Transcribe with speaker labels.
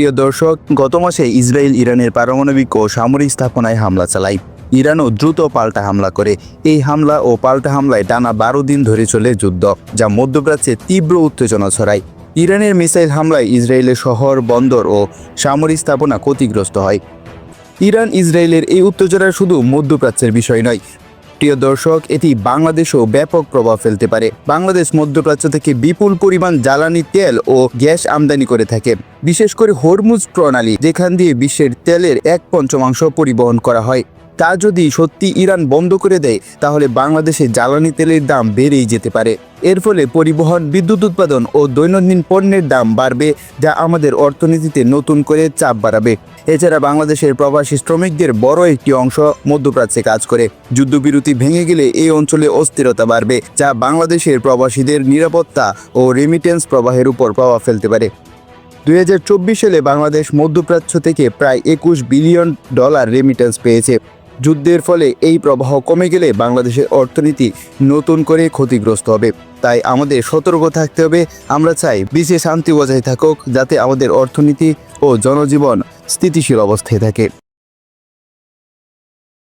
Speaker 1: প্রিয় দর্শক, গত মাসে ইসরায়েল ইরানের পারমাণবিক ও সামরিক স্থাপনায় হামলা চালায়। ইরানও দ্রুত পাল্টা হামলা করে। এই হামলা ও পাল্টা হামলায় টানা বারো দিন ধরে চলে যুদ্ধ, যা মধ্যপ্রাচ্যে তীব্র উত্তেজনা ছড়ায়। ইরানের মিসাইল হামলায় ইসরায়েলের শহর, বন্দর ও সামরিক স্থাপনা ক্ষতিগ্রস্ত হয়। ইরান ইসরায়েলের এই উত্তেজনা শুধু মধ্যপ্রাচ্যের বিষয় নয় প্রিয় দর্শক, এটি বাংলাদেশেও ব্যাপক প্রভাব ফেলতে পারে। বাংলাদেশ মধ্যপ্রাচ্য থেকে বিপুল পরিমাণ জ্বালানি তেল ও গ্যাস আমদানি করে থাকে। বিশেষ করে হরমুজ প্রণালী, যেখান দিয়ে বিশ্বের তেলের এক পঞ্চমাংশ পরিবহন করা হয়। তা যদি সত্যি ইরান বন্ধ করে দেয়, তাহলে বাংলাদেশে জ্বালানি তেলের দাম বেড়েই যেতে পারে। এর ফলে পরিবহন, বিদ্যুৎ উৎপাদন ও দৈনন্দিন পণ্যের দাম বাড়বে, যা আমাদের অর্থনীতিতে নতুন করে চাপ বাড়াবে। এছাড়া বাংলাদেশের প্রবাসী শ্রমিকদের বড় একটি অংশ মধ্যপ্রাচ্যে কাজ করে। যুদ্ধবিরতি ভেঙে গেলে এই অঞ্চলে অস্থিরতা বাড়বে, যা বাংলাদেশের প্রবাসীদের নিরাপত্তা ও রেমিটেন্স প্রবাহের উপর প্রভাব ফেলতে পারে। দুই হাজার চব্বিশ সালে বাংলাদেশ মধ্যপ্রাচ্য থেকে প্রায় একুশ বিলিয়ন ডলার রেমিটেন্স পেয়েছে। যুদ্ধের ফলে এই প্রবাহ কমে গেলে বাংলাদেশের অর্থনীতি নতুন করে ক্ষতিগ্রস্ত হবে। তাই আমাদের সতর্ক থাকতে হবে। আমরা চাই বিশ্বে শান্তি বজায় থাকুক, যাতে আমাদের অর্থনীতি ও জনজীবন স্থিতিশীল অবস্থায় থাকে।